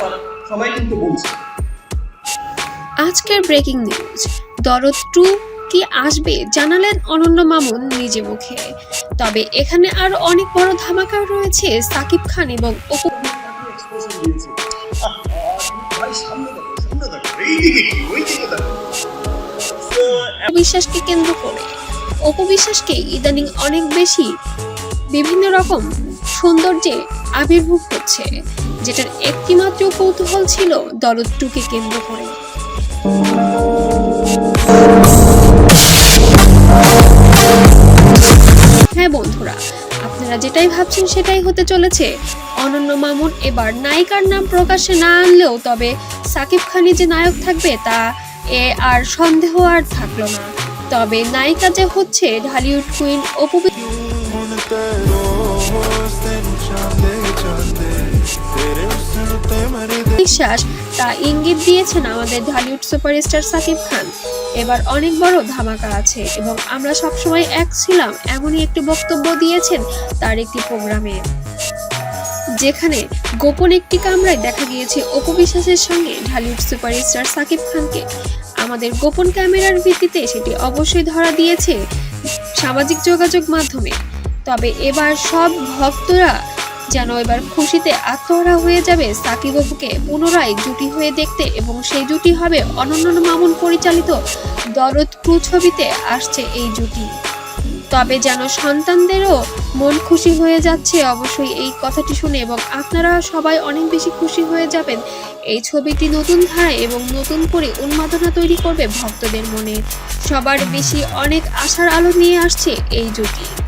ব্যাপার সবাই কিন্তু বলছে। আজকের ব্রেকিং নিউজ দরদ টু কি আসবে জানালেন অনন্য মামুন নিজে মুখে। তবে এখানে আরও অনেক বড় ধামাকা রয়েছে সাকিব খান এবং অপু বিশ্বাসকে কেন্দ্র করে। অপু বিশ্বাসকে ইদানিং অনেক বেশি বিভিন্ন রকম সৌন্দর্যে আবির্ভূত হচ্ছে। যেটার একটিমাত্র কৌতূহল ছিল দরদ টুকে কেন্দ্র করে। হ্যাঁ বন্ধুরা, আপনারা যেটাই ভাবছেন সেটাই হতে চলেছে। অনন্য মামুন এবার নায়িকার নাম প্রকাশে না আনলেও তবে সাকিব খানি যে নায়ক থাকবে তা এ আর সন্দেহ আর থাকল না। তবে নায়িকা যে হচ্ছে ঢালিউড কুইন অপু বিশ্বাস তা ইঙ্গিত দিয়েছেন আমাদের ঢালিউড সুপারস্টার সাকিব খান। এবার অনেক বড় ধামাকা আছে এবং আমরা সবসময় এক ছিলাম, এমনই একটি বক্তব্য দিয়েছেন তার একটি প্রোগ্রামে। যেখানে গোপন একটি কামরায় দেখা গিয়েছে অপু বিশ্বাসের সঙ্গে ঢালিউড সুপারস্টার সাকিব খানকে। আমাদের গোপন ক্যামেরার ভিত্তিতে সেটি অবশ্যই ধরা দিয়েছে সামাজিক যোগাযোগ মাধ্যমে। তবে এবার সব ভক্তরা যেন এবার খুশিতে আত্মহারা হয়ে যাবে সাকিব অপুকে পুনরায় জুটি হয়ে দেখতে এবং সেই জুটি হবে অনন্য মামুন পরিচালিত দরদ ক্রু ছবিতে আসছে এই জুটি। তবে যেন সন্তানদেরও মন খুশি হয়ে যাচ্ছে অবশ্যই এই কথাটি শুনে এবং আপনারা সবাই অনেক বেশি খুশি হয়ে যাবেন। এই ছবিটি নতুন ধারায় এবং নতুন করে উন্মাদনা তৈরি করবে ভক্তদের মনে। সবার বেশি অনেক আশার আলো নিয়ে আসছে এই জুটি।